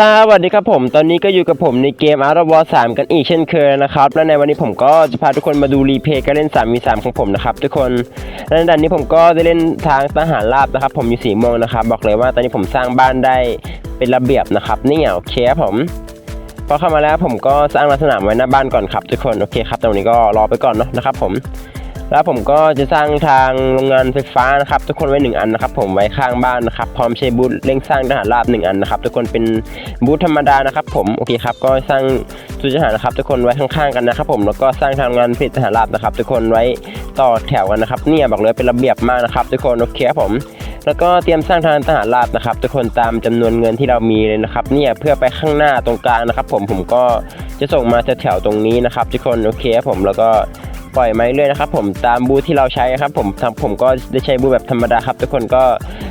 สวัสดีครับผม ตอนนี้ก็อยู่กับผมในเกม Out of War 3 กันอีกเช่นเคยนะครับ และในวันนี้ผมก็จะพาทุกคนมาดูรีเพย์การเล่น3 v 3ของผมนะครับทุกคน และในด่านนี้ผมก็ได้เล่นทางทหารราบนะครับ ผมอยู่สีม่วงนะครับ บอกเลยว่าตอนนี้ผมสร้างบ้านได้เป็นระเบียบนะครับนี่โอเคครับผม พอเข้ามาแล้วผมก็สร้างลักษณะไว้หน้าบ้านก่อนครับทุกคน โอเคครับตรงนี้ก็รอไปก่อนเนาะนะครับผม แล้วผมก็จะสร้างทางโรงงานไฟฟ้านะครับ ทุกคนไว้หนึ่งอันนะครับ ผมไว้ข้างบ้านนะครับ พร้อมใช้บูธเร่งสร้างทหารราบหนึ่งอันนะครับ ทุกคนเป็นบูธธรรมดานะครับ ผมโอเคครับก็สร้างจุดทหารนะครับ ทุกคนไว้ข้างๆกันนะครับ ผมแล้วก็สร้างทางงานผลิตทหารราบนะครับ ทุกคนไว้ต่อแถวกันนะครับ เนี่ยบอกเลยเป็นระเบียบมากนะครับ ทุกคนโอเคครับผม แล้วก็เตรียมสร้างทางทหารราบนะครับ ทุกคนตามจำนวนเงินที่เรามีเลยนะครับ เนี่ยเพื่อไปข้างหน้าตรงกลางนะครับ ผมผมก็จะส่งมาแถวๆตรงนี้นะครับ ทุกคนโอเคครับผมแล้วก็ ปล่อยไม้เรื่อยนะครับผมตามบูที่เราใช้ครับผมทำผมก็ได้ใช้บูแบบธรรมดาครับ ทุกคนก็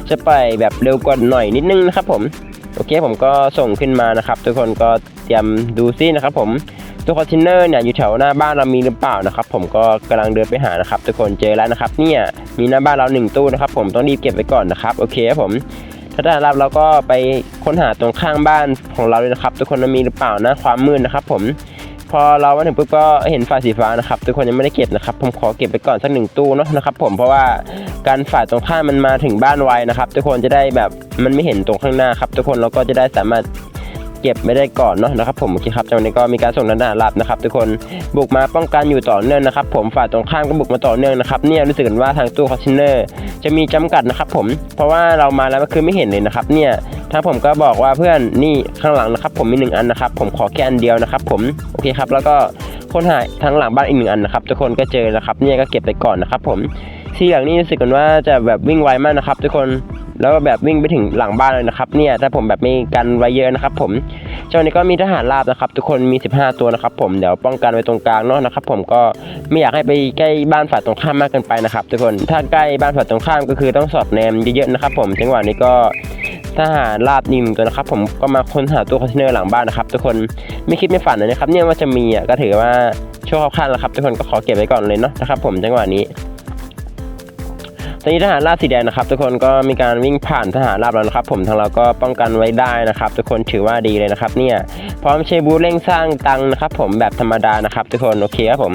จะปล่อยแบบเร็วกว่าหน่อยนิดนึงนะครับผมโอเคผมก็ส่งขึ้นมานะครับ ทุกคนก็เตรียมดูซินะครับผมตัวคอนเทนเนอร์เนี่ยอยู่แถวหน้าบ้านเรามีหรือเปล่านะครับผมก็กำลังเดินไปหานะครับ ทุกคนเจอแล้วนะครับ เนี่ยมีหน้าบ้านเราหนึ่งตู้นะครับ ผมต้องรีบเก็บไว้ก่อนนะครับโอเคครับผมถ้าได้รับเราก็ไปค้นหาตรงข้างบ้านของเราเลยนะครับ ทุกคนมีหรือเปล่านะความมืดนะครับ ผม พอเรามาถึงปุ๊บก็เห็นฝ่ายสีฟ้านะครับทุกคนยังไม่ได้เก็บนะครับ ผมขอเก็บไปก่อนสักหนึ่งตู้เนาะนะครับ ผมเพราะว่าการฝ่ายตรงข้ามมันมาถึงบ้านไวนะครับ ทุกคนจะได้แบบมันไม่เห็นตรงข้างหน้าครับ ทุกคนเราก็จะได้สามารถ เก็บไม่ได้ก่อนเนาะนะครับผมโอเคครับจากนี้ก็มีการส่งทหาลับนะครับ ทุกคนบุกมาป้องกันอยู่ต่อเนื่องนะครับผมฝ่ายตรงข้ามก็บุกมาต่อเนื่องนะครับเนี่ยรู้สึกกันว่าทางตู้คอนเทนเนอร์จะมีจำกัดนะครับผมเพราะว่าเรามาแล้วก็คือไม่เห็นเลยนะครับเนี่ยทางผมก็บอกว่าเพื่อนนี่ข้างหลังนะครับ ผมมีหนึ่งอันนะครับ ผมขอแค่อันเดียวนะครับ ผมโอเคครับแล้วก็ค้นหาทางหลังบ้านอีกหนึ่งอันนะครับทุกคนก็เจอแล้วครับเนี่ยก็เก็บไปก่อนนะครับผม สีเหลืองนี่รู้สึกกันว่าจะแบบวิ่งไวมากนะครับ ทุกคนแล้วก็แบบวิ่งไปถึงหลังบ้านเลยนะครับ เนี่ยถ้าผมแบบม่กันไว้เยอะนะครับ ผมเจ้านี้ก็มีทหารราบนะครับ ทุกคนมี 15 ตัวนะครับ ผมเดี๋ยวป้องกันไว้ตรงกลางเนาะนะครับ ผมก็ไม่อยากให้ไปใกล้บ้านฝ่ายตรงข้ามมากเกินไปนะครับ ทุกคนถ้าใกล้บ้านฝ่ายตรงข้ามก็คือต้องสอดแนมเยอะๆนะครับ ผมจังหวะนี้ก็ทหารราบนิ่มตัวนะครับ ผมก็มาค้นหาตู้คอนเทนเนอร์หลังบ้านนะครับ ทุกคนไม่คิดไม่ฝันเลยนะครับ เนี่ยว่าจะมีอะก็ถือว่าโชคเข้าข้างแล้วครับ ทุกคนก็ขอเก็บไว้ก่อนเลยเนาะนะครับ ผมจังหวะนี้ ตอนนี้ทหารราบสีแดงนะครับ ทุกคนก็มีการวิ่งผ่านทหารราบแล้วนะครับ ผมทางเราก็ป้องกันไว้ได้นะครับ ทุกคนถือว่าดีเลยนะครับเนี่ยพร้อมใช้บูธเร่งสร้างตังนะครับ ผมแบบธรรมดานะครับ ทุกคนโอเคครับผม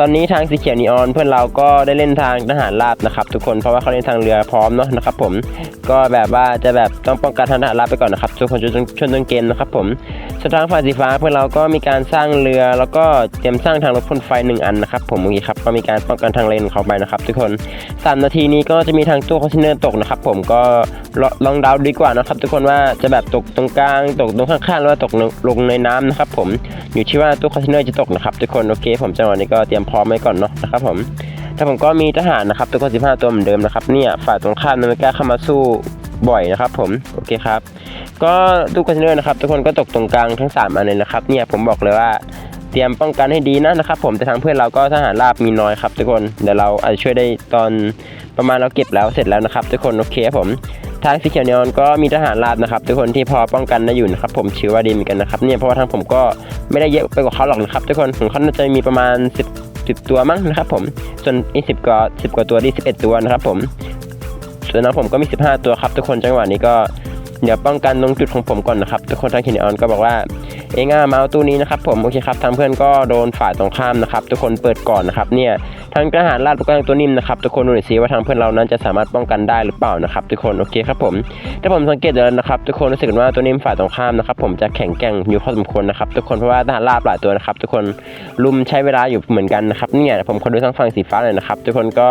ตอนนี้ทางสีเขียวนีออนเพื่อนเราก็ได้เล่นทางทหารราบนะครับทุกคนเพราะว่าเขาเล่นทางเรือพร้อมเนาะนะครับผมก็แบบว่าจะแบบต้องป้องกันทางทหารราบไปก่อนนะครับทุกคนช่วยช่วยต้นเกมนะครับผมส่วนทางฝ่ายสีฟ้าเพื่อนเราก็มีการสร้างเรือแล้วก็เตรียมสร้างทางรถพ่นไฟหนึ่งอันนะครับผมโอเคครับก็มีการป้องกันทางเลนเขาไปนะครับ ทุกคนสามนาทีนี้ก็จะมีทางตู้คอนเทนเนอร์ตกนะครับผมก็ลองเดาดีกว่านะครับ ทุกคนว่าจะแบบตกตรงกลางตกตรงข้างๆหรือว่าตกลงลงในน้ำนะครับผมอยู่ที่ว่าตู้คอนเทนเนอร์จะตกนะครับทุกคนโอเค ผมจังหวะนี้ก็เตรียมพร้อมไว้ก่อนเนาะนะครับผมถ้าผมก็มีทหารนะครับทุกคน15ตัวเหมือนเดิมนะครับเนี่ยฝ่ายตรงข้ามนั้นไม่กล้าเข้ามาสู้บ่อยนะครับผมโอเคครับ ก็ตู้คอนเทนเนอร์นะครับ ทุกคนก็ตกตรงกลางทั้ง 3 อันเลยนะครับ เนี่ยผมบอกเลยว่าเตรียมป้องกันให้ดีนะนะครับ ผมแต่ทางเพื่อนเราก็ทหารราบมีน้อยครับ ทุกคนเดี๋ยวเราอาจจะช่วยได้ตอนประมาณเราเก็บแล้วเสร็จแล้วนะครับ ทุกคนโอเคครับผมทางสีเขียวเนออนก็มีทหารราบนะครับ ทุกคนที่พอป้องกันได้อยู่นะครับ ผมถือว่าดีเหมือนกันนะครับเนี่ยเพราะว่าทางผมก็ไม่ได้เยอะไปกว่าเขาหรอกนะครับ ทุกคนของเขาน่าจะมีประมาณ10 10 ตัวมั้งนะครับผม ส่วนอีสิบกว่าสิบกว่าตัวที่11ตัวนะครับผมส่วนน้องผมก็มี 15 ตัวครับ ทุกคนจังหวะนี้ก็เดี๋ยวป้องกันตรงจุดของผมก่อนนะครับทุกคนทางเขียวเนออนก็บอกว่าเองอะมาส์ตู้นี้นะครับผมโอเคครับทางเพื่อนก็โดนฝ่ายตรงข้ามนะครับทุกคนเปิดก่อนนะครับเนี่ย ทางทหารราบก็ยังตัวนิ่มนะครับทุกคนดูหน่อยซิว่าทางเพื่อนเรานั้นจะสามารถป้องกันได้หรือเปล่านะครับทุกคนโอเคครับผมถ้าผมสังเกตดูแล้วนะครับทุกคนรู้สึกว่าตัวนิ่มฝ่ายตรงข้ามนะครับผมจะแข็งแกร่งอยู่พอสมควรนะครับทุกคนเพราะว่าทหารราบหลายตัวนะครับทุกคนลุมใช้เวลาอยู่เหมือนกันนะครับเนี่ยผมขอดูทางฝั่งสีฟ้าหน่อยนะครับทุกคนก็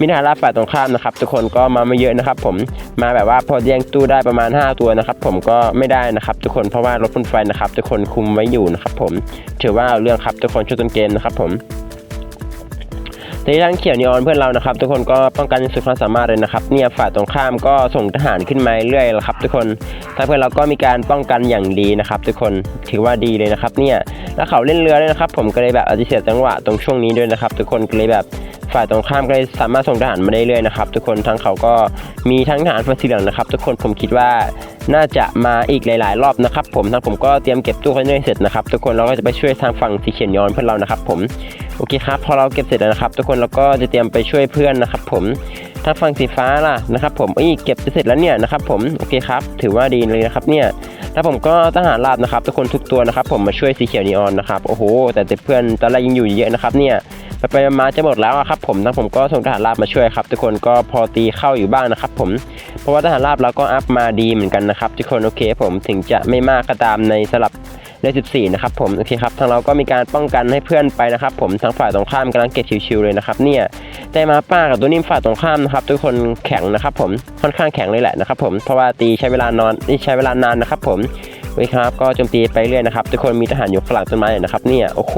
มีทหารราบฝ่ายตรงข้ามนะครับทุกคนก็มาไม่เยอะนะครับผมมาแบบว่าพอแย่งตู้ได้ประมาณ 5 ตัวนะครับผมก็ไม่ได้นะครับทุกคนเพราะว่ารถพ่นไฟนะครับทุกคนคุมไว้อยู่นะครับผมถือว่าเอาเรื่องครับทุกคนช่วยต้นเกมนะครับผม ในทางเขียวนีออนเพื่อนเรานะครับ ทุกคนก็ป้องกันสุดความสามารถเลยนะครับ เนี่ยฝ่ายตรงข้ามก็ส่งทหารขึ้นมาเรื่อยๆแล้วครับ ทุกคนทางเพื่อนเราก็มีการป้องกันอย่างดีนะครับ ทุกคนถือว่าดีเลยนะครับ เนี่ยแล้วเขาเล่นเรือด้วยนะครับ ผมก็เลยแบบอาจจะเสียจังหวะตรงช่วงนี้ด้วยนะครับ ทุกคนก็เลยแบบฝ่ายตรงข้ามก็เลยสามารถส่งทหารมาได้เรื่อยนะครับ ทุกคนทางเขาก็มีทั้งทหารฝ่ายสีเหลืองนะครับ ทุกคนผมคิดว่าน่าจะมาอีกหลาย ๆ รอบนะครับ ผมทางผมก็เตรียมเก็บตู้คอนเทนเนอร์เสร็จนะครับ ทุกคนเราก็จะไปช่วยทางฝั่งสีเขียนยอนเพื่อนเรานะครับ ผม โอเคครับพอเราเก็บเสร็จแล้วนะครับ ทุกคนเราก็จะเตรียมไปช่วยเพื่อนนะครับ ผมทาฝั่งสีฟ้าล่ะนะครับ ผมอ้ยเก็บจะเสร็จแล้วเนี่ยนะครับ ผมโอเคครับ ถือว่าดีเลยนะครับเนี่ยแล้วผมก็ทหารราบนะครับ ทุกคนทุกตัวนะครับ ผมมาช่วยสีเขียวนีออนนะครับโอ้โหแต่เพื่อนตอนแรกยังอยู่เยอะนะครับเนี่ยไปไปมาจะหมดแล้วครับ ผมทางผมก็ส่งทหารราบมาช่วยครับ ทุกคนก็พอตีเข้าอยู่บ้างนะครับ ผมเพราะว่าทหารราบเราก็อัพมาดีเหมือนกันนะครับ ทุกคนโอเค ผมถึงจะไม่มากก็ตามในสลับ เลข14นะครับผมโอเคครับทางเราก็มีการป้องกันให้เพื่อนไปนะครับ ผมทางฝ่ายตรงข้ามกำลังเก็บชิวๆเลยนะครับเนี่ยแต่มาป้ากับตัวนิ่มฝ่ายตรงข้ามนะครับทุกคนแข็งนะครับ ผมค่อนข้างแข็งเลยแหละนะครับผมเพราะว่าตีใช้เวลานอนนี่ใช้เวลานานนะครับ ผมโอเคครับก็โจมตีไปเรื่อยนะครับทุกคนมีทหารอยู่ข้างหลังต้นไม้นะครับเนี่ยโอ้โห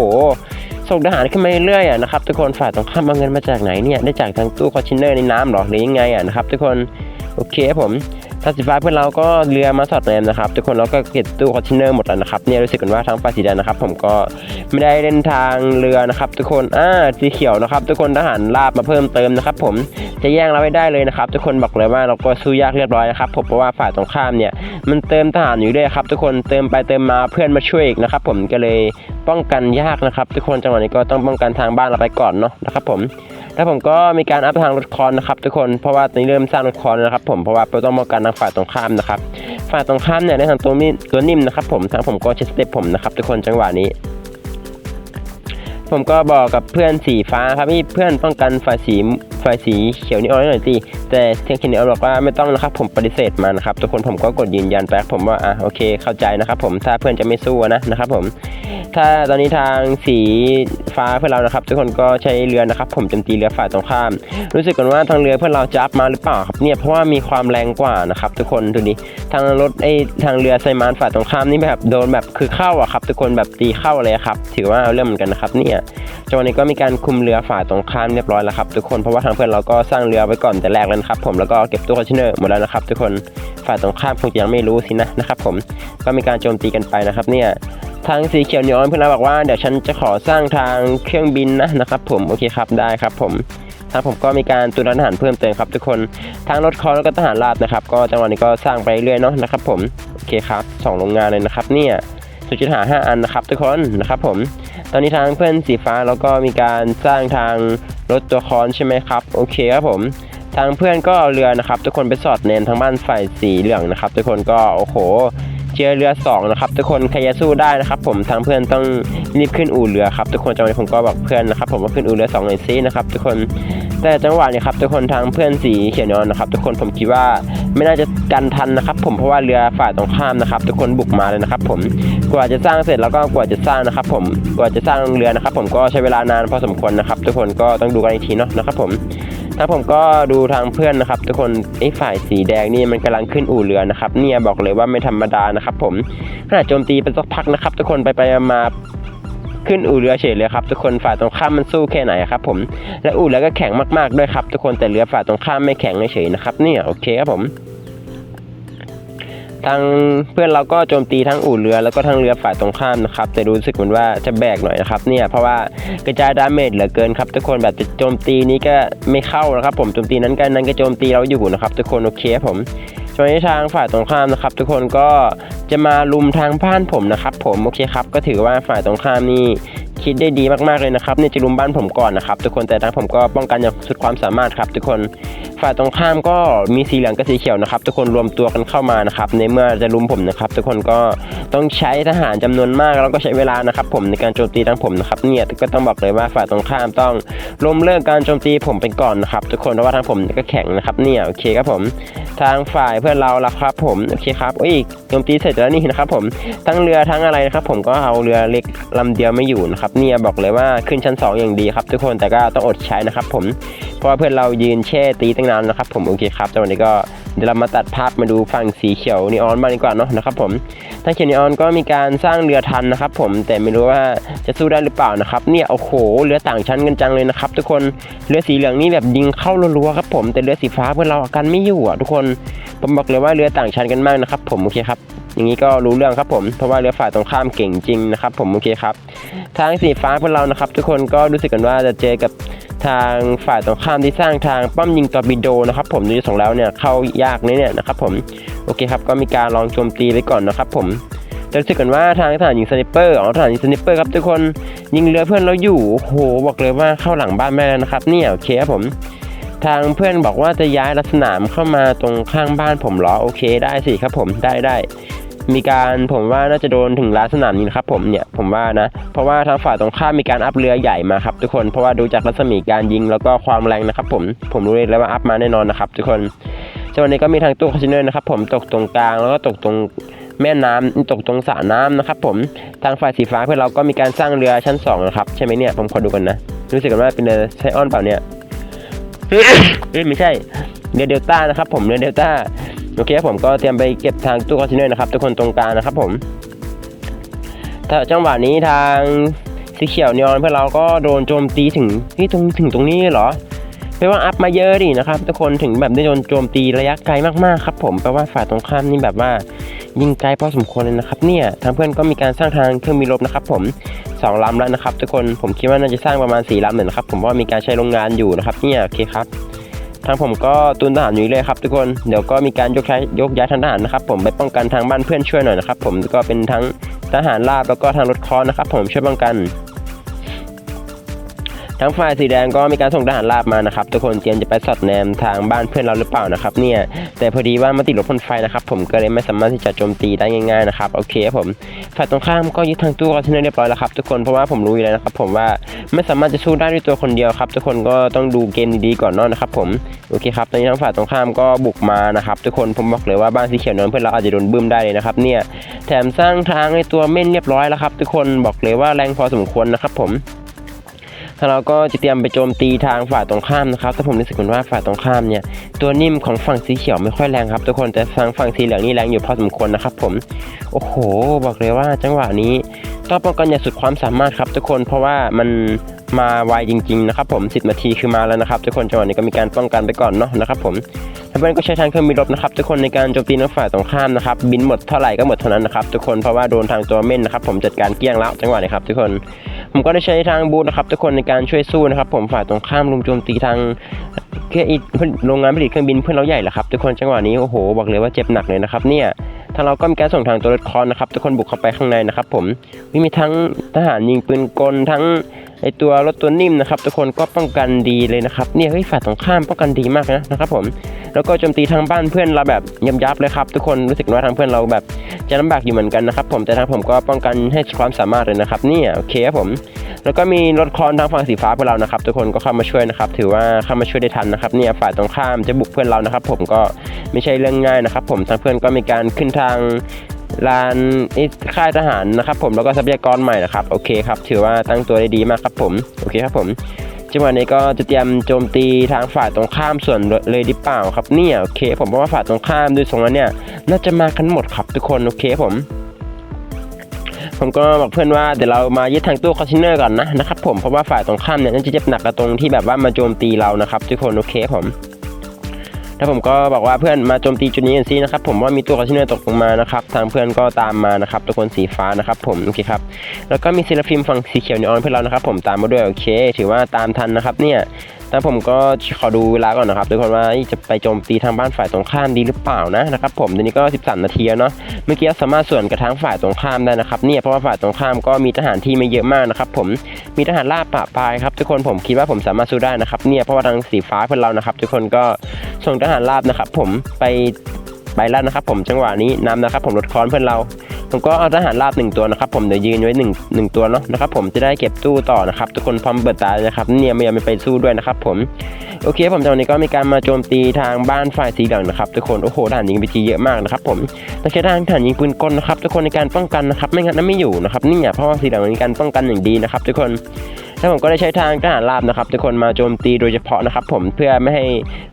ส่งทหารขึ้นมาเรื่อยๆนะครับทุกคนฝ่ายตรงข้ามเอาเงินมาจากไหนเนี่ยได้จากทางตู้คอนเทนเนอร์ในน้ำหรอหรือยังไงอะนะครับทุกคนโอเคผม ทาสีฟ้าเพื่อนเราก็เรือมาสอดแนมนะครับทุกคนเราก็เก็บตู้คอนเทนเนอร์หมดแล้วนะครับเนี่ยรู้สึกกันว่าทางฝ่าสีแดงนะครับ ผมก็ไม่ได้เล่นทางเรือนะครับทุกคนอ่าสีเขียวนะครับ ทุกคนทหารลาบมาเพิ่มเติมนะครับ ผมจะแย่งเราไม่ได้เลยนะครับ ทุกคนบอกเลยว่าเราก็สู้ยากเรียบร้อยนะครับผมเพราะว่าฝ่ายตรงข้ามเนี่ยมันเติมทหารอยู่ด้วยครับ ทุกคนเติมไปเติมมาเพื่อนมาช่วยอีกนะครับ ผมก็เลยป้องกันยากนะครับ ทุกคนจังหวะนี้ก็ต้องป้องกันทางบ้านเราไปก่อนเนาะนะครับ ผม แล้วผมก็มีการอัพทางรถคอนนะครับทุกคนเพราะว่าตอนนี้เริ่มสร้างรถคอนแล้วนะครับ ผมเพราะว่าเราต้องป้องกันทางฝ่ายตรงข้ามนะครับฝ่ายตรงข้ามเนี่ยในทางตัวมีตัวนิ่มนะครับ ผมทางผมก็เช็สเต็ปผมนะครับทุกคนจังหวะนี้ ผมก็บอกกับเพื่อนสีฟ้าครับพี่เพื่อนป้องกันฝ่ายสีฝ่ายสีเขียวนี่ออนหน่อยสิแต่เทียงเขียวนี่ออนบอกว่าไม่ต้องนะครับ ผมปฏิเสธมานะครับทุกคนผมก็กดยืนยันไปครับผมว่าอะโอเคเข้าใจนะครับ ผมถ้าเพื่อนจะไม่สู้นะนะครับ ผม ถ้าตอนนี้ทางสีฟ้าเพื่อนเรานะครับ ทุกคนก็ใช้เรือนะครับ ผมโจมตีเรือฝ่ายตรงข้าม รู้สึกกันว่าทางเรือเพื่อนเราจะอัพมาหรือเปล่าครับเนี่ยเพราะว่ามีความแรงกว่านะครับ ทุกคนดูดิทางรถไอทางเรือไซมานฝ่ายตรงข้ามนี่แบบโดนแบบคือเข้าอะครับ ทุกคนแบบตีเข้าเลยครับ ถือว่าเรื่องเหมือนกันนะครับเนี่ยจังหวะนี้ก็มีการคุมเรือฝ่ายตรงข้ามเรียบร้อยแล้วครับทุกคนเพราะว่าทางเพื่อนเราก็สร้างเรือไว้ก่อนแต่แรกแล้วนะครับผมแล้วก็เก็บตู้คอนเทนเนอร์หมดแล้วนะครับ ทุกคนฝ่ายตรงข้ามคงยังไม่รู้สินะนะครับ ผมก็มีการโจมตีกันไปนะครับเนี่ย ทางสีเขียวนีออนเพื่อนเราบอกว่าเดี๋ยวฉันจะขอสร้างทางเครื่องบินนะนะครับ ผมโอเคครับได้ครับ ผมทางผมก็มีการตุนร้านอาหารเพิ่มเติมครับ ทุกคนทางรถคอแล้วก็ทหารราบนะครับ ก็จังหวะนี้ก็สร้างไปเรื่อยเนาะนะครับ ผมโอเคครับสองโรงงานเลยนะครับ เนี่ยสุดจุดหาห้าอันนะครับ ทุกคนนะครับผมตอนนี้ทางเพื่อนสีฟ้าเราก็มีการสร้างทางรถตัวคอนใช่ไหมครับโอเคครับผมทางเพื่อนก็เอาเรือนะครับ ทุกคนไปสอดแนมทางบ้านฝ่ายสีเหลืองนะครับ ทุกคนก็โอ้โห เจอเรือสองนะครับทุกคนใครจะสู้ได้นะครับผมทางเพื่อนต้องรีบขึ้นอู่เรือครับทุกคนจังหวะนี้ผมก็บอกเพื่อนนะครับผมว่าขึ้นอู่เรือสองหน่อยซินะครับทุกคนแต่จังหวะนี้ครับทุกคนทางเพื่อนสีเขียวนอนนะครับ ทุกคนผมคิดว่าไม่น่าจะกันทันนะครับ ผมเพราะว่าเรือฝ่ายตรงข้ามนะครับ ทุกคนบุกมาเลยนะครับ ผมกว่าจะสร้างเสร็จแล้วก็กว่าจะสร้างนะครับ ผมกว่าจะสร้างเรือนะครับ ผมก็ใช้เวลานานพอสมควรนะครับ ทุกคนก็ต้องดูกันอีกทีเนาะนะครับ ผม ถ้าผมก็ดูทางเพื่อนนะครับ ทุกคนไอ้ฝ่ายสีแดงนี่มันกำลังขึ้นอู่เรือนะครับ เนี่ยบอกเลยว่าไม่ธรรมดานะครับ ผมขณะโจมตีเป็นสักพักนะครับ ทุกคนไปไปมาขึ้นอู่เรือเฉยเลยครับทุกคนฝ่ายตรงข้ามมันสู้แค่ไหนครับผมและอู่เรือก็แข็งมากๆด้วยครับ ทุกคนแต่เรือฝ่ายตรงข้ามไม่แข็งเฉยนะครับเนี่ยโอเคครับผม ทางเพื่อนเราก็โจมตีทั้งอู่เรือแล้วก็ทั้งเรือฝ่ายตรงข้ามนะครับแต่รู้สึกเหมือนว่าจะแบกหน่อยนะครับเนี่ยเพราะว่ากระจายดาเมจเหลือเกินครับทุกคนแบบจะโจมตีนี้ก็ไม่เข้านะครับ ผมโจมตีนั้นกันนั้นก็โจมตีเราอยู่นะครับ ทุกคนโอเคผมส่วนในทางฝ่ายตรงข้ามนะครับ ทุกคนก็จะมาลุมทางบ้านผมนะครับ ผมโอเคครับก็ถือว่าฝ่ายตรงข้ามนี่ คิดได้ดีมากๆเลยนะครับเนี่ยจะลุมบ้านผมก่อนนะครับทุกคนแต่ทางผมก็ป้องกันอย่างสุดความสามารถครับ ทุกคนฝ่ายตรงข้ามก็มีสีเหลืองกับสีเขียวนะครับ ทุกคนรวมตัวกันเข้ามานะครับในเมื่อจะลุมผมนะครับ ทุกคนก็ต้องใช้ทหารจำนวนมากแล้วก็ใช้เวลานะครับ ผมในการโจมตีทั้งผมนะครับเนี่ยก็ต้องบอกเลยว่าฝ่ายตรงข้ามต้องล้มเลิกการโจมตีผมไปก่อนนะครับ ทุกคนเพราะว่าทางผมก็แข็งนะครับเนี่ยโอเคครับผมทางฝ่ายเพื่อนเราละครับ ผมโอเคครับโอ้ยโจมตีเสร็จแล้วนี่นะครับ ผมทั้งเรือทั้งอะไรนะครับ ผมก็เอาเรือเล็กลำเดียวไม่อยู่นะครับเนี่ยบอกเลยว่าขึ้นชั้นสองอย่างดีครับทุกคนแต่ก็ต้องอดใช้นะครับผมเพราะว่าเพื่อนเรายืนแช่ตีตั้งนานนะครับผมโอเคครับจังหวะนี้ก็เดี๋ยวเรามาตัดภาพมาดูฝั่งสีเขียวนีออนบ้างดีกว่าเนาะนะครับผมทางเขียวนีออนก็มีการสร้างเรือทันนะครับผมแต่ไม่รู้ว่าจะสู้ได้หรือเปล่านะครับเนี่ยโอ้โหเรือต่างชั้นกันจังเลยนะครับทุกคนเรือสีเหลืองนี่แบบยิงเข้ารัวๆครับผมแต่เรือสีฟ้าเพื่อนเรากันไม่อยู่อะทุกคนผมบอกเลยว่าเรือต่างชั้นกันมากนะครับผมโอเคครับ อย่างนี้ก็รู้เรื่องครับผมเพราะว่าเรือฝ่ายตรงข้ามเก่งจริงนะครับ ผมโอเคครับทางสีฟ้าพวกเรานะครับ ทุกคนก็รู้สึกกันว่าจะเจอกับทางฝ่ายตรงข้ามที่สร้างทางป้อมยิงตอร์ปิโดนะครับ ผมดูจากสองแล้วเนี่ยเข้ายากเลยเนี่ยนะครับ ผมโอเคครับก็มีการลองโจมตีไปก่อนนะครับ ผมแต่รู้สึกกันว่าทางทหารยิงสไนเปอร์อ๋อทหารยิงสไนเปอร์ครับทุกคนยิงเรือเพื่อนเราอยู่โอ้โหบอกเลยว่าเข้าหลังบ้านแม่แล้วนะครับเนี่ยโอเคครับผมทางเพื่อนบอกว่าจะย้ายรัศนามเข้ามาตรงข้างบ้านผมหรอโอเคได้สิครับผมได้ได้ มีการผมว่าน่าจะโดนถึงร้านสนามนี้นะครับผมเนี่ยผมว่านะ เพราะว่าทางฝ่ายตรงข้ามมีการอัพเรือใหญ่มาครับทุกคนเพราะว่าดูจากรัศมีการยิงแล้วก็ความแรงนะครับผมผมรู้เลยแล้วว่าอัพมาแน่นอนนะครับทุกคนส่วนวันนี้ก็มีทางตู้คอนเทนเนอร์นะครับผมตกตรงกลางแล้วก็ตกตรงแม่น้ำตกตรงสระน้ำนะครับผมทางฝ่ายสีฟ้าเพื่อนเราก็มีการสร้างเรือชั้นสองนะครับใช่ไหมเนี่ยผมขอดูกันนะ รู้สึกกันว่าเป็นเรือไซออนเปล่าเนี่ยเอ้ยไม่ใช่เรือเดลต้านะครับผมเรือเดลต้า โอเคครับผมก็เตรียมไปเก็บทางตู้คอนเทนเนอร์นะครับทุกคนตรงกลางนะครับผมถ้าจังหวะนี้ทางสีเขียวนีออนเพื่อเราก็โดนโจมตีถึงนี่ตรงถึงตรงนี้เหรอแปลว่าอัพมาเยอะดินะครับทุกคนถึงแบบได้โดนโจมตีระยะไกลมากๆครับผมแปลว่าฝ่ายตรงข้ามนี่แบบว่ายิงไกลพอสมควรเลยนะครับเนี่ยทางเพื่อนก็มีการสร้างทางเครื่องบินรบนะครับผมสองลำแล้วนะครับทุกคนผมคิดว่าน่าจะสร้างประมาณสี่ลำเลยนะครับผมว่ามีการใช้โรงงานอยู่นะครับเนี่ยโอเคครับ ทางผมก็ตุนทหารอยู่เลยครับทุกคน เดี๋ยวก็มีการยกย้ายยกย้ายทางทหารนะครับผมไปป้องกันทางบ้านเพื่อนช่วยหน่อยนะครับผมก็เป็นทั้งทหารราบแล้วก็ทางรถคอนะครับผมช่วยป้องกัน ทั้งฝ่ายสีแดงก็มีการส่งทหารราบมานะครับทุกคนเตรียมจะไปสอดแนมทางบ้านเพื่อนเราหรือเปล่านะครับเนี่ยแต่พอดีว่ามาติดรถพ่นไฟนะครับผมก็เลยไม่สามารถที่จะโจมตีได้ง่ายๆนะครับโอเคครับผมฝ่ายตรงข้ามก็ยึดทางตู้คอนเทนเนอร์เรียบร้อยแล้วครับทุกคนเพราะว่าผมรู้อยู่แล้วนะครับผมว่าไม่สามารถจะสู้ได้ด้วยตัวคนเดียวครับทุกคนก็ต้องดูเกมดีๆก่อนนาะนะครับผมโอเคครับตอนนี้ทางฝ่ายตรงข้ามก็บุกมานะครับทุกคนผมบอกเลยว่าบ้านสีเขียวนอนเพื่อนเราอาจจะโดนบึ้มได้เลยนะครับเนี่ยแถมสร้างทางในตัวเม่นเรียบร้อยแล้วครับทุกคนบอกเลยว่าแรงพอสมควรนะครับผม ถ้าเราก็จะเตรียมไปโจมตีทางฝ่ายตรงข้ามนะครับแต่ผมรู้สึกเหมือนว่าฝ่ายตรงข้ามเนี่ยตัวนิ่มของฝั่งสีเขียวไม่ค่อยแรงครับทุกคนแต่ทางฝั่งสีเหลืองนี่แรงอยู่พอสมควรนะครับ ผมโอ้โห บอกเลยว่าจังหวะนี้ต้องป้องกันอย่างสุดความสามารถครับทุกคนเพราะว่ามันมาไวจริงๆนะครับผม10นาทีคือมาแล้วนะครับทุกคนจังหวะนี้ก็มีการป้องกันไปก่อนเนาะนะครับผมท่านเพื่อนก็ใช้ทางเครื่องบินรบนะครับทุกคนในการโจมตีทางฝ่ายตรงข้ามนะครับบินหมดเท่าไหร่ก็หมดเท่านั้นนะครับทุกคนเพราะว่าโดนทางตัวเม่นนะครับผมจัดการเกลี้ยงแล้วจังหวะนี้ครับทุกคน ผมก็ได้ใช้ทางบูธนะครับทุกคนในการช่วยสู้นะครับผมฝ่ายตรงข้ามลุมโจมตีทางเครื่องอีกโรงงานผลิตเครื่องบินเพื่อนเราใหญ่แหละครับทุกคนจังหวะนี้โอ้โหบอกเลยว่าเจ็บหนักเลยนะครับเนี่ยทางเราก็มีการส่งทางตัวรถคอนนะครับทุกคนบุกเข้าไปข้างในนะครับผมมีทั้งทหารยิงปืนกลทั้ง ไอตัวรถตัวนิ่มนะครับทุกคนก็ป้องกันดีเลยนะครับเนี่ยเฮ้ยฝ่ายตรงข้ามป้องกันดีมากนะนะครับผมแล้วก็โจมตีทางบ้านเพื่อนเราแบบยับยับเลยครับทุกคนรู้สึกว่าทางเพื่อนเราแบบจะลำบากอยู่เหมือนกันนะครับผมแต่ทางผมก็ป้องกันให้ความสามารถเลยนะครับเนี่ยโอเคครับผม แล้วก็มีรถคอนทางฝั่งสีฟ้าพวกเรานะครับทุกคนก็เข้ามาช่วยนะครับถือว่าเข้ามาช่วยได้ทันนะครับเนี่ยฝ่ายตรงข้ามจะบุกเพื่อนเรานะครับ ผมก็ไม่ใช่เรื่องง่ายนะครับ ผมทางเพื่อนก็มีการขึ้นทาง ลานค่ายทหารนะครับ ผมแล้วก็ทรัพยากรใหม่นะครับโอเคครับ ถือว่าตั้งตัวได้ดีมากครับผมโอเคครับผมจังหวะนี้ก็จะเตรียมโจมตีทางฝ่ายตรงข้ามส่วนเลยดิเปล่าครับเนี่ยโอเค ผมเพราะว่าฝ่ายตรงข้ามด้วยทรงแล้วเนี่ย น่าจะมากันหมดครับทุกคนโอเคผม ผมก็บอกเพื่อนว่าเดี๋ยวเรามายึดทางตู้คอนเทนเนอร์ก่อนนะนะครับผมเพราะว่าฝ่ายตรงข้ามเนี่ยน่าจะเจ็บหนักกับตรงที่แบบว่ามาโจมตีเรานะครับทุกคนโอเคผม แล้วผมก็บอกว่าเพื่อนมาโจมตีจุดนี้กันซินะครับผมว่ามีตัวคอนเทนเนอร์ตกลงมานะครับทางเพื่อนก็ตามมานะครับตัวคนสีฟ้านะครับผมโอเคครับแล้วก็มีซิลฟิมฝั่งสีเขียวนออนเพื่อนเรานะครับผมตามมาด้วยโอเค ถือว่าตามทันนะครับเนี่ย แต่ผมก็ขอดูเวลาก่อนนะครับทุกคนว่าจะไปโจมตีทางบ้านฝ่ายตรงข้ามดีหรือเปล่านะนะครับผมตอนนี้ก็ 13 นาทีแล้วเนาะเมื่อกี้สามารถส่วนกับทางฝ่ายตรงข้ามได้นะครับเนี่ยเพราะว่าฝ่ายตรงข้ามก็มีทหารที่ไม่เยอะมากนะครับผมมีทหารล่าปะปลายครับทุกคนผมคิดว่าผมสามารถสู้ได้นะครับเนี่ยเพราะว่าทางสีฟ้าเพื่อนเรานะครับทุกคนก็ส่งทหารลาบนะครับผมไปไปแล้วนะครับผมจังหวะนี้นำนะครับผมรถคอนเพื่อนเรา ผมก็เอาทหารราบหนึ่งตัวนะครับผมเดี๋ยวยืนไว้หนึ่งหนึ่งตัวเนาะนะครับผมจะได้เก็บตู้ต่อนะครับทุกคนพร้อมเปิดตาเลยนะครับเนี่ยไม่ยอมไปสู้ด้วยนะครับผมโอเคผมตอนนี้ก็มีการมาโจมตีทางบ้านฝ่ายสีเหลืองนะครับทุกคนโอ้โหทหารยิงไปทีเยอะมากนะครับผมต้องใช้ทางทหารยิงปืนกลนะครับทุกคนในการป้องกันนะครับไม่งั้นนั้นไม่อยู่นะครับนี่เนี่ยเพราะว่าสีเหลืองมีการป้องกันอย่างดีนะครับทุกคน แล้วผมก็ได้ใช้ทางทหารราบนะครับ ทุกคนมาโจมตีโดยเฉพาะนะครับ ผมเพื่อไม่ให้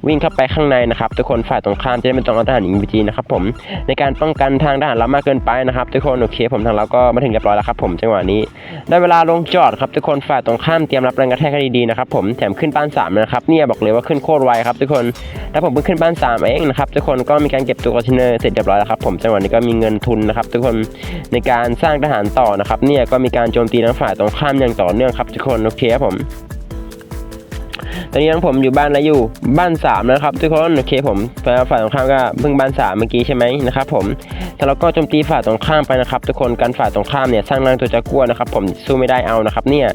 วิ่งเข้าไปข้างในนะครับ ทุกคนฝ่ายตรงข้ามจะได้ไม่ต้องเอาทหารยิงไปทีนะครับผมในการป้องกันทางทหารราบมากเกินไปนะครับทุกคนโอเค ผมทางเราก็มาถึงเรียบร้อยแล้วครับผมจังหวะนี้ ได้เวลาลงจอดครับทุกคนฝ่ายตรงข้ามเตรียมรับแรงกระแทกให้ดีๆนะครับผมแถมขึ้นบ้านสามนะครับเนี่ยบอกเลยว่าขึ้นโคตรไวครับทุกคนแล้วผมเพิ่งขึ้นบ้านสามเองนะครับทุกคนก็มีการเก็บตัวคอนเทนเนอร์เสร็จเรียบร้อยแล้วครับผมจังหวะนี้ก็มีเงินทุนนะครับทุกคนในการสร้างทหารต่อนะครับเนี่ยก็มีการโจมตีทางฝ่ายตรงข้ามอย่างต่อเนื่องครับทุกคนโอเคครับผม ตอนนี้ทั้งผมอยู่บ้านแล้วอยู่บ้านสามนะครับทุกคนโอเคผมฝ่ายตรงข้ามก็เพิ่งบ้านสามเมื่อกี้ใช่ไหมนะครับผมแต่เราก็โจมตีฝ่ายตรงข้ามไปนะครับ ทุกคนการฝ่ายตรงข้ามเนี่ยสร้างนางตัวจากัวนะครับ ผมสู้ไม่ได้เอานะครับเนี่ย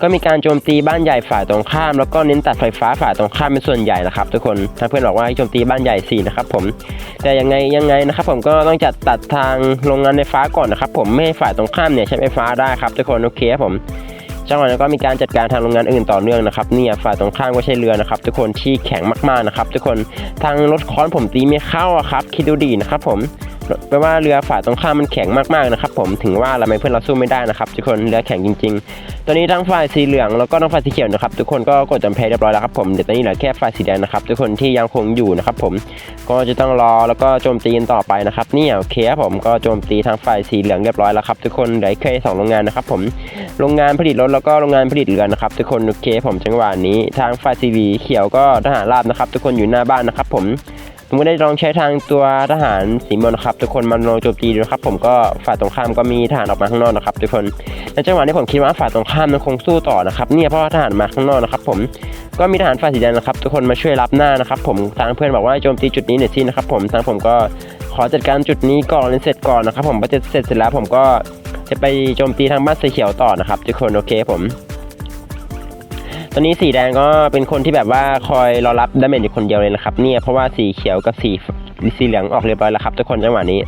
ก็มีการโจมตีบ้านใหญ่ฝ่ายตรงข้าม แล้วก็เน้นตัดไฟฟ้าฝ่ายตรงข้ามเป็นส่วนใหญ่นะครับ ทุกคนถ้าเพื่อนบอกว่าให้โจมตีบ้านใหญ่สี่นะครับผมแต่ยังไงยังไงนะครับ ผมก็ต้องจัดตัดทางโรงงานไฟฟ้าก่อนนะครับ ผมไม่ให้ฝ่ายตรงข้ามเนี่ยใช้ไฟฟ้าได้ครับทุกคนโอเคครับผม จังหวะนั้นก็มีการจัดการทางโรงงานอื่นต่อเนื่องนะครับเนี่ยฝ่ายตรงข้ามก็ใช้เรือนะครับทุกคนที่แข็งมากๆนะครับทุกคนทางรถค้อนผมตีไม่เข้าอะครับคิดดูดีนะครับผม แปลว่าเรือฝ่ายตรงข้ามมันแข็งมากๆนะครับผมถึงว่าทำไม่เพื่อนเราสู้ไม่ได้นะครับทุกคนเรือแข็งจริง ๆ ตอนนี้ทั้งฝ่ายสีเหลืองแล้วก็ทั้งฝ่ายสีเขียวนะครับทุกคนก็กดจำแพ้เรียบร้อยแล้วครับผมเดี๋ยวตอนนี้เหลือแค่ฝ่ายสีแดงนะครับทุกคนที่ยังคงอยู่นะครับผมก็จะต้องรอแล้วก็โจมตีกันต่อไปนะครับนี่โอเคครับผมก็โจมตีทางฝ่ายสีเหลืองเรียบร้อยแล้วครับทุกคนเหลือแค่สองโรงงานนะครับผมโรงงานผลิตรถแล้วก็โรงงานผลิตเรือนะครับทุกคนโอเคผมจังหวะนี้ทางฝ่ายซีวีเขียวก็ทหารราบนะครับทุกคนอยู่หน้าบ้านนะครับผม ผมก็ได้ลองใช้ทางตัวทหารสีมนนะครับทุกคนมาลองโจมตีดูนะครับ ผมก็ฝ่ายตรงข้ามก็มีทหารออกมาข้างนอกนะครับทุกคนในจังหวะนี้ผมคิดว่าฝ่ายตรงข้ามมันคงสู้ต่อนะครับเนี่ยเพราะว่าทหารมาข้างนอกนะครับ ผมก็มีทหารฝ่ายสีแดงนะครับ ทุกคนมาช่วยรับหน้านะครับ ผมทางเพื่อนบอกว่าโจมตีจุดนี้หน่อยสินะครับผมทางผมก็ขอจัดการจุดนี้ก่อนเสร็จก่อนนะครับ ผมพอเสร็จเสร็จแล้วผมก็จะไปโจมตีทางบ้านสีเขียวต่อนะครับทุกคนโอเคผม ตอนนี้สีแดงก็เป็นคนที่แบบว่าคอยรอรับดาเมจอยู่คนเดียวเลยนะครับเนี่ยเพราะว่าสีเขียวกับสีสีเหลืองออกเรียบร้อยแล้วครับทุกคนจังหวะนี้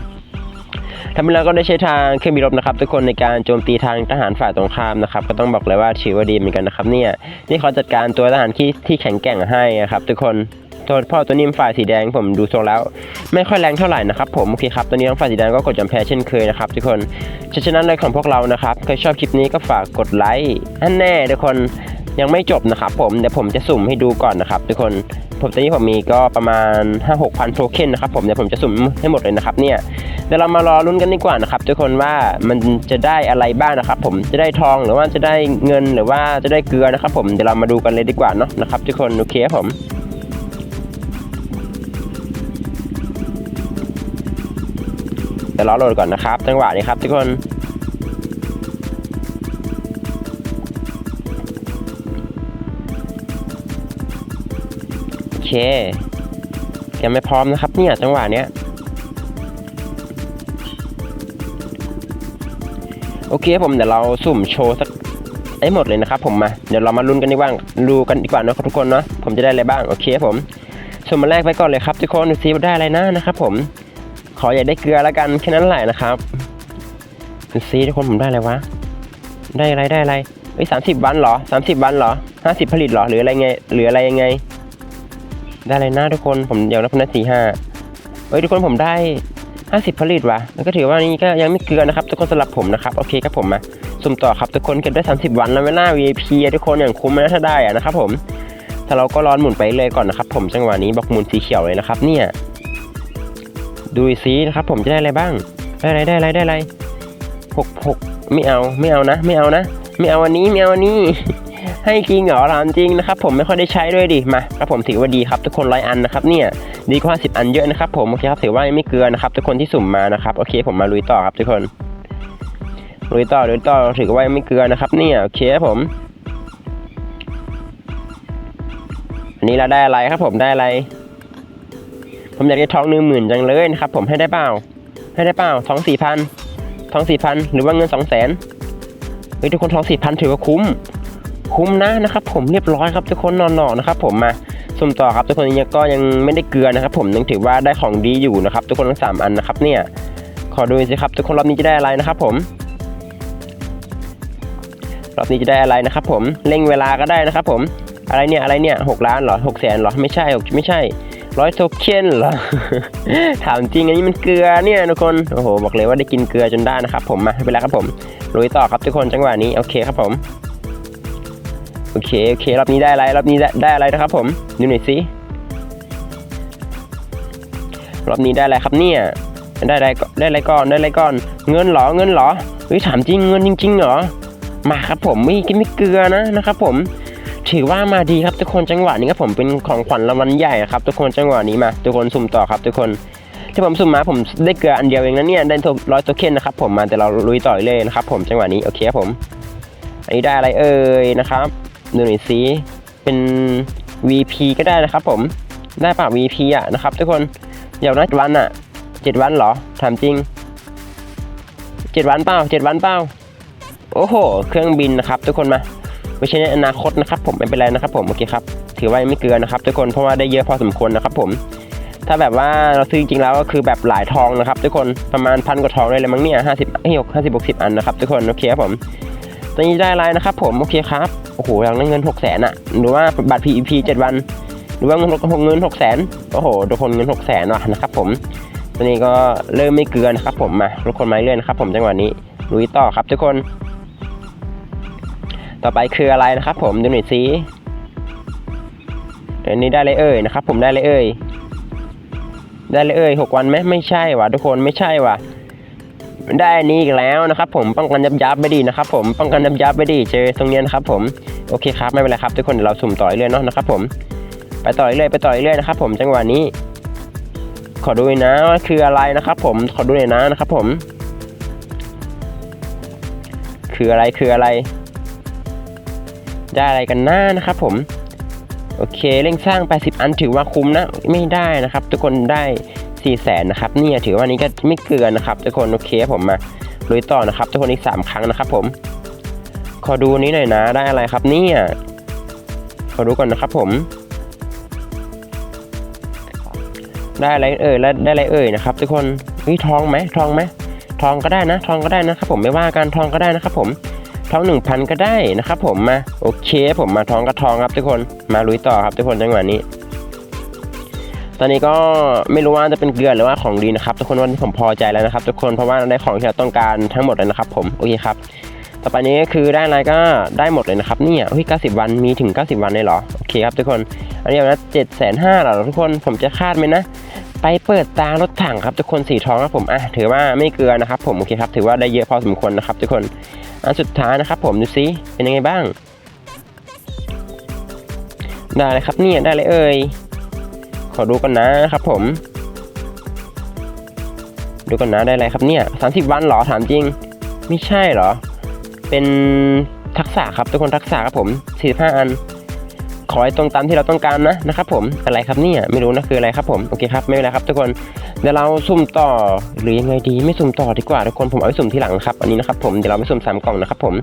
ทำให้เราก็ได้ใช้ทางเครื่องบินรบนะครับ ทุกคนในการโจมตีทางทหารฝ่ายตรงข้ามนะครับ ก็ต้องบอกเลยว่าถือว่าดีเหมือนกันนะครับ เนี่ยนี่เขาจัดการตัวทหารที่ที่แข็งแกร่งให้นะครับ ทุกคนตัวพ่อตัวนี้ฝ่ายสีแดงผมดูทรงแล้ว ไม่ค่อยแรงเท่าไหร่นะครับผมโอเคครับตอนนี้ทั้งฝ่ายสีแดงก็กดจำแพ้เช่นเคยนะครับทุกคนฉะนั้นเลยของพวกเรานะครับใครชอบคลิปนี้ก็ฝากกดไลค์อันแน่ทุกคน ยังไม่จบนะครับผมเดี๋ยวผมจะสุ่มให้ดูก่อนนะครับทุกคนผมตอนนี้ผมมีก็ประมาณ 5 6 0 0 0โทเค็นนะครับผมเดี๋ยวผมจะสุ่มให้หมดเลยนะครับเนี่ยเดี๋ยวเรามารอลุ้นกันดีกว่านะครับทุกคนว่ามันจะได้อะไรบ้างนะครับผมจะได้ทองหรือว่าจะได้เงินหรือว่าจะได้เกลือนะครับผมเดี๋ยวเรามาดูกันเลยดีกว่าเนาะนะครับทุกคนโอเคผมเดี๋ยวรอโหลดก่อนนะครับจังหวะนี้ครับทุกคน เคยังไม่พร้อมนะครับเนี่ยจังหวะเนี้ยโอเคผมเดี๋ยวเราสุ่มโชว์สักให้หมดเลยนะครับผมมาเดี๋ยวเรามาลุ้นกันดีกว่าดูกันดีกว่านะครับทุกคนเนาะผมจะได้อะไรบ้างโอเคผมสุ่มมาแรกไปก่อนเลยครับทุกคนดูซิว่าได้อะไรนะนะครับผมขออย่าได้เกลือแล้วกันแค่นั้นแหละนะครับดูซิทุกคนผมได้อะไรวะได้อะไรได้อะไรเอ้ยสามสิบวันเหรอสามสิบวันเหรอห้าสิบผลิตเหรอหรืออะไรไงหรืออะไรยังไง ได้อะไรนะทุกคนผมเดี๋ยวนะผมได้สี่ห้าเอ้ยทุกคนผมได้ห้าสิบผลิตวะแล้วก็ถือว่านี่ก็ยังไม่เกลือนะครับ ทุกคนสำหรับผมนะครับโอเคครับผมมาสุ่มต่อครับทุกคนเก็บได้สามสิบวันแล้วเวลา VIP อะทุกคนอย่างคุ้มนะถ้าได้อะนะครับผมถ้าเราก็ร้อนหมุนไปเลยก่อนนะครับ ผมจังหวะนี้บอกหมุนสีเขียวเลยนะครับ เนี่ยดูซินะครับ ผมจะได้อะไรบ้าง ได้อะไรได้อะไรได้อะไรหกหกไม่เอาไม่เอานะ ไม่เอานะ ไม่เอาอันนี้ไม่เอาอันนี้ ให้จริงเหรอร้านจริงนะครับผมไม่ค่อยได้ใช้ด้วยดิมาครับผมถือว่าดีครับทุกคนร้อยอันนะครับเนี่ยดีกว่าสิบอันเยอะนะครับผมโอเคครับถือว่าไม่เกินนะครับทุกคนที่สุ่มมานะครับโอเคผมมาลุยต่อครับทุกคนลุยต่อลุยต่อถือว่าไม่เกินนะครับเนี่ยโอเคครับผมอันนี้เราได้อะไรครับผมได้อะไร ผมอยากได้ทองหนึ่งหมื่นจังเลยนะครับผมให้ได้เปล่า ให้ได้เปล่าทองสี่พันทองสี่พันหรือว่าเงินสองแสนเฮ้ยทุกคนทองสี่พันถือว่าคุ้ม คุ้มนะนะครับผมเรียบร้อยครับทุกคนนอนๆนะครับผมมาสุ่มต่อครับทุกคนยังก็ยังไม่ได้เกลือนะครับ ผมยังถือว่าได้ของดีอยู่นะครับ ทุกคนทั้งสามอันนะครับเนี่ยขอดูสิครับทุกคนรอบนี้จะได้อะไรนะครับผมรอบนี้จะได้อะไรนะครับผมเร่งเวลาก็ได้นะครับ ผมอะไรเนี่ยอะไรเนี่ยหกล้านเหรอหกแสนเหรอไม่ใช่หกไม่ใช่ร้อยโทเค็นเหรอถามจริงอันนี้มันเกลือเนี่ยทุกคนโอ้โหบอกเลยว่าได้กินเกลือจนได้นะครับ ผมมาไปแล้วครับผมลุยต่อครับทุกคนจังหวะนี้โอเคครับผม อเคโอเครอบนี้ได้อะไรรอบนี้ได้ได้อะไรนะครับ ผมดูหน่อยสิรอบนี้ได้อะไรครับเนี่ยได้อะไรได้อะไรก่อนได้อะไรก่อน เงินเหรอเงินเหรอเฮ้ยถามจริงเงินจริงๆเหรอมาครับผมไม่กินไม่เกลือนะนะครับ ผมถือว่ามาดีครับทุกคนจังหวะนี้ครับผมเป็นของขวัญรางวัลใหญ่ครับทุกคนจังหวะนี้มาทุกคนสุ่มต่อครับ ทุกคนที่ผมสุ่มมาผมได้เกลืออันเดียวเองนะเนี่ยได้ร้อยโทเค็นนะครับผมมาแต่เราลุยต่อเลยนะครับ ผมจังหวะนี้โอเคครับผม อันนี้ได้อะไรเอ่ยนะครับ ดูหน่อยสิเป็น VP ก็ได้นะครับผมได้ป่ะ VP อะนะครับ ทุกคนเดี๋ยวนะเจ็ดวันอะเจ็ดวันเหรอถามจริงเจ็ดวันเปล่าเจ็ดวันเปล่าโอ้โห เครื่องบินนะครับ ทุกคนมาไม่ใช่ในอนาคตนะครับ ผมไม่เป็นไรนะครับ ผมโอเคครับถือว่ายังไม่เกินนะครับ ทุกคนเพราะว่าได้เยอะพอสมควรนะครับ ผมถ้าแบบว่าเราซื้อจริงๆแล้วก็คือแบบหลายทองนะครับ ทุกคนประมาณพันกว่าทองเลยเลยมั้งเนี่ยห้าสิบหกห้าสิบหกสิบอันนะครับ ทุกคนโอเคครับผมตอนนี้ได้อะไรนะครับ ผมโอเคครับ โอ้โหอยากได้เงินหกแสนอะหรือว่าบัตร PEP เจ็ดวัน หรือว่าเงินหกเงินหกแสนโอ้โหทุกคนเงินหกแสนว่ะนะครับผมตอนนี้ก็เริ่มไม่เกลือนะครับผมมาทุกคนมาเรื่อยนะครับ ผมจังหวะนี้ลุยต่อครับทุกคน ต่อไปคืออะไรนะครับ ผมดูหน่อยสิอันนี้ได้เลยเอ่ยนะครับ ผมได้เลยเอ่ยได้เลยเอ่ยหกวันไหมไม่ใช่ว่ะทุกคนไม่ใช่ว่ะ ได้อันนี้อีกแล้วนะครับผมป้องกันยับยับไม่ดีนะครับผมป้องกันยับยับไม่ดีเจอตรงนี้นะครับผมโอเคครับไม่เป็นไรครับ ทุกคนเดี๋ยวเราสุ่มต่อเรื่อยเนาะนะครับผมไปต่อเรื่อยไปต่อเรื่อยนะครับผมจังหวะนี้ ขอดูหน่อยนะว่าคืออะไรนะครับผมขอดูหน่อยนะนะครับผม คืออะไรคืออะไร ได้อะไรกันหน้านะครับผมโอเคเร่งสร้าง 80 อันถือว่าคุ้มนะ ไม่ได้นะครับ ทุกคนได้ 4 0 0แสนนะครับเนี่ยถือว่านี้ก็ไม่เกินนะครับทุกคนโอเคผมมาลุยต่อนะครับทุกคนอีก 3 ครั้งนะครับ ผมขอดูนี้หน่อยนะได้อะไรครับเนี่ยขอดูก่อนนะครับ ผม ได้อะไรเอ่ยแล้วได้อะไรเอ่ยนะครับ ทุกคนเฮ้ยทองไหมทองไหมทองก็ได้นะ ทองก็ได้นะครับ ผมไม่ว่ากันทองก็ได้นะครับ ผมทองหนึ่งพันก็ได้นะครับ ผมมาโอเค ผมมาทองก็ทองครับทุกคนมาลุยต่อครับทุกคนจังหวะนี้ ตอนนี้ก็ไม่รู้ว่าจะเป็นเกลือหรือว่าของดีนะครับทุกคนวันนี้ผมพอใจแล้วนะครับ ทุกคนเพราะว่าเราได้ของที่เราต้องการทั้งหมดเลยนะครับผมโอเคครับต่อไปนี้ก็คือได้อะไรก็ได้หมดเลยนะครับเนี่ยเฮ้ย90วันมีถึง90วันเลยเหรอโอเคครับทุกคนอันนี้นะเจ็ดแสนห้าหรอทุกคนผมจะคาดไหมนะไปเปิดตารถถังครับทุกคนสีทองครับผมอะถือว่าไม่เกลือนะครับผมโอเคครับถือว่าได้เยอะพอสมควรนะครับทุกคนอันสุดท้ายนะครับผมดูซิเป็นยังไงบ้าง ได้เลยครับเนี่ยได้เลยเอ่ย ขอดูกันนะครับผม ดูกันนะได้อะไรครับเนี่ย30วันเหรอถามจริง ไม่ใช่เหรอ เป็นทักษะครับทุกคนทักษะครับผม45อัน ขอให้ตรงตามที่เราต้องการนะนะครับผมอะไรครับเนี่ยไม่รู้นะคืออะไรครับผมโอเคครับไม่เป็นไรครับ ทุกคนเดี๋ยวเราสุ่มต่อหรือยังไงดีไม่สุ่มต่อดีกว่าทุกคนผมเอาไปสุ่มที่หลังครับอันนี้นะครับผมเดี๋ยวเราไปสุ่มสามกล่องนะครับผม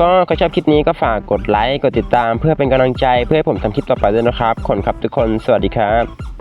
ก็ใครชอบคลิปนี้ก็ฝากกดไลค์กดติดตาม เพื่อเป็นกำลังใจเพื่อให้ผมทำคลิปต่อไปด้วยนะครับขอบคุณครับทุกคนสวัสดีครับ